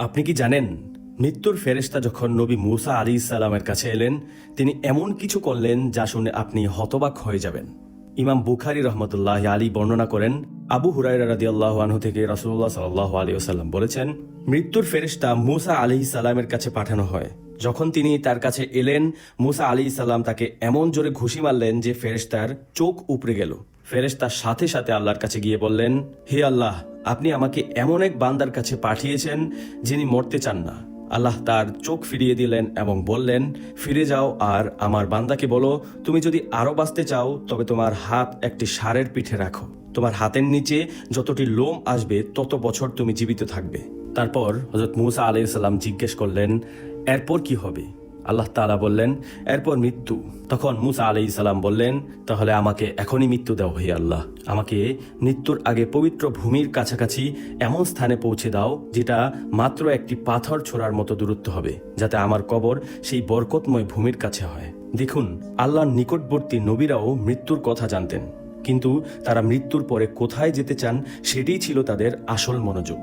আপনি কি জানেন, মৃত্যুর ফেরেশতা যখন নবী মুসা আলী ইসালামের কাছে এলেন, তিনি এমন কিছু করলেন যা শুনে আপনি হতবাক হয়ে যাবেন। ইমাম বুখারি রহমতুল্লাহ আলী বর্ণনা করেন, আবু হুরাইরা রাদি আল্লাহ থেকে রাসুল্লাহ সাল্লাহ আলী ওসাল্লাম বলেছেন, মৃত্যুর ফেরেশতা মুসা আলী সালামের কাছে পাঠানো হয়। যখন তিনি তার কাছে এলেন, মুসা আলী সাল্লাম তাকে এমন জোরে ঘুষি মারলেন যে ফেরেশতার চোখ উপড়ে গেল। ফেরেশতার সাথে সাথে আল্লাহর কাছে গিয়ে বললেন, হে আল্লাহ, আপনি আমাকে এমন এক বান্দার কাছে পাঠিয়েছেন যিনি মরতে চান না। আল্লাহ তার চোখ ফিরিয়ে দিলেন এবং বললেন, ফিরে যাও আর আমার বান্দাকে বলো, তুমি যদি আরও বাঁচতে চাও, তবে তোমার হাত একটি সারের পিঠে রাখো। তোমার হাতের নিচে যতটি লোম আসবে, তত বছর তুমি জীবিত থাকবে। তারপর হজরত মুসা আলাইসাল্লাম জিজ্ঞেস করলেন, এরপর কি হবে? আল্লাহ তাআলা বললেন, এরপর মৃত্যু। তখন মুসা আলাই সালাম বললেন, তাহলে আমাকে এখনই মৃত্যু দাও হে আল্লাহ। আমাকে মৃত্যুর আগে পবিত্র ভূমির কাছাকাছি এমন স্থানে পৌঁছে দাও, যেটা মাত্র একটি পাথর ছোড়ার মতো দূরত্ব হবে, যাতে আমার কবর সেই বরকতময় ভূমির কাছে হয়। দেখুন, আল্লাহর নিকটবর্তী নবীরাও মৃত্যুর কথা জানতেন, কিন্তু তারা মৃত্যুর পরে কোথায় যেতে চান, সেটিই ছিল তাদের আসল মনোযোগ।